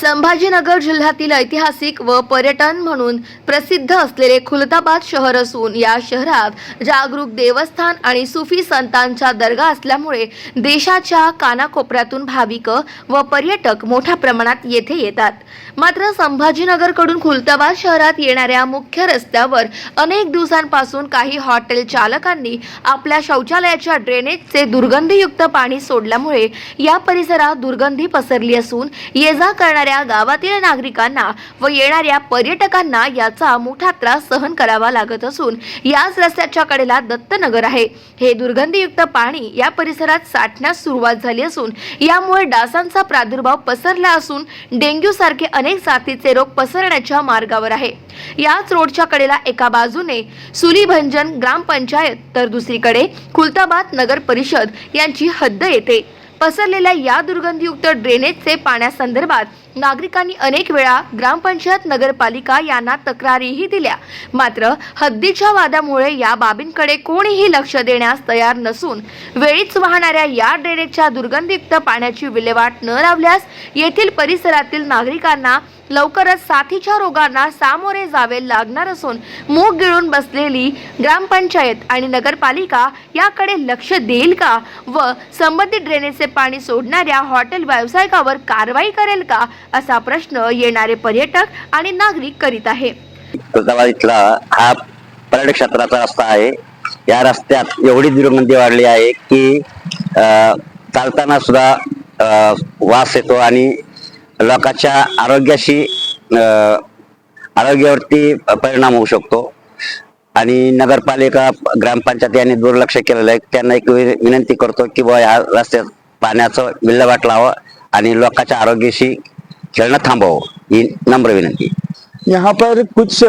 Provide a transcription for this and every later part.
संभाजीनगर जिल्ह्यातील ऐतिहासिक व पर्यटन म्हणून प्रसिद्ध असलेले खुलताबाद शहर असून या शहरात जागरूक देवस्थान आणि सुफी संतांच्या दर्गा असल्यामुळे देशाच्या कानाकोपऱ्यातून भाविक व पर्यटक मोठ्या प्रमाणात येथे येतात. मात्र संभाजीनगरकडून खुलताबाद शहरात येणाऱ्या मुख्य रस्त्यावर अनेक दिवसांपासून काही हॉटेल चालकांनी आपल्या शौचालयाच्या ड्रेनेजचे दुर्गंधीयुक्त पाणी सोडल्यामुळे या परिसरात दुर्गंधी पसरली असून ये जा करणाऱ्या गावातील नागरिकांना व येणाऱ्या पर्यटकांना याचा मोठा त्रास सहन करावा लागत असून याच रस्त्याच्या कडेला दत्तनगर आहे. हे दुर्गंधीयुक्त पाणी या परिसरात साठण्यास सुरुवात झाली असून यामुळे डासांचा प्रादुर्भाव पसरला असून डेंग्यू सारखे अनेक जातीचे रोग पसरण्याच्या मार्गावर आहे. याच रोडच्या कडेला एका बाजूने सुलीभंजन ग्रामपंचायत तर दुसरीकडे खुलताबाद नगर परिषद यांची हद्द येते. पसरलेल्या या दुर्गंधीयुक्त ड्रेनेजचे पाण्यासंदर्भात नागरिकांनी अनेक वेळा ग्रामपंचायत नगरपालिका यांना तक्रारीही दिल्या. मात्र हद्दीच्या वादामुळे या बाबींकडे कोणीही लक्ष देण्यास तयार नसून वेळीच वाहणाऱ्या या ड्रेनेजच्या दुर्गंधीयुक्त पाण्याची विल्हेवाट न लावल्यास येथील परिसरातील नागरिकांना लवकरच साथीच्या रोगांना सामोरे जावे लागणार असून मूग गिळून बसलेली ग्रामपंचायत आणि नगरपालिका याकडे लक्ष देईल का? व संबंधित ड्रेनेजचे पाणी सोडणाऱ्या हॉटेल व्यावसायिकावर कारवाई करेल का? असा प्रश्न येणारे पर्यटक आणि नागरिक करीत आहे. इथला हा पर्यटक क्षेत्राचा रस्ता आहे. या रस्त्यात एवढी दुर्गंधी वाढली आहे की चालताना सुद्धा वास येतो आणि लोकांच्या आरोग्याशी आरोग्यावरती परिणाम होऊ शकतो. आणि नगरपालिका ग्रामपंचायत यांनी दुर्लक्ष केलेलं आहे. त्यांना एक विनंती करतो की बुवा या रस्त्यात पाण्याचं विल्हेवाट लावा आणि लोकांच्या आरोग्याशी खेळणं थांबवावं. ही नम्र विनंती. यहाँ पर कुछ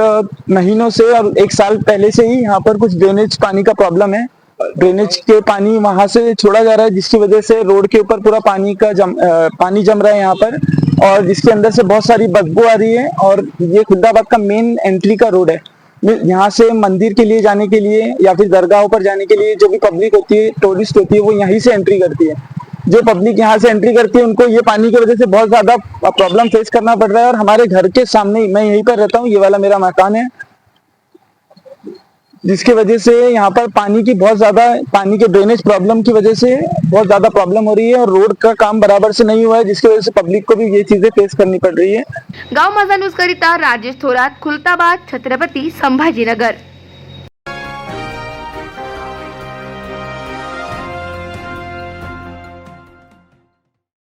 महीनों से और एक साल पहले से ही यहाँ पर कुछ ड्रेनेज पानी का प्रॉब्लम है। ड्रेनेज के पानी वहां से छोड़ा जा रहा है जिसकी वजह से रोड के ऊपर पूरा पानी का जम पानी जम रहा है यहाँ पर। और जिसके अंदर से बहुत सारी बदबू आ रही है और ये खुदाबाद का मेन एंट्री का रोड है। यहाँ से मंदिर के लिए जाने के लिए या फिर दरगाहों पर जाने के लिए जो भी पब्लिक होती है टूरिस्ट होती है, वो यहीं से एंट्री करती है। जो पब्लिक यहाँ से एंट्री करती है, उनको ये पानी की वजह से बहुत ज़्यादा प्रॉब्लम फेस करना पड़ रहा है और हमारे घर के सामने मैं यहीं पर रहता हूँ, ये वाला मेरा मकान है। जिसकी वजह से यहाँ पर पानी की बहुत ज़्यादा, पानी के ड्रेनेज प्रॉब्लम की वजह से बहुत ज़्यादा प्रॉब्लम हो रही है और रोड का काम बराबर से नहीं हुआ है, जिसकी वजह से पब्लिक को भी ये चीज़ें फेस करनी पड़ रही है। गाँव मज़ा न्यूज़ करिता राजेश थोरात खुलताबाद छत्रपती संभाजीनगर।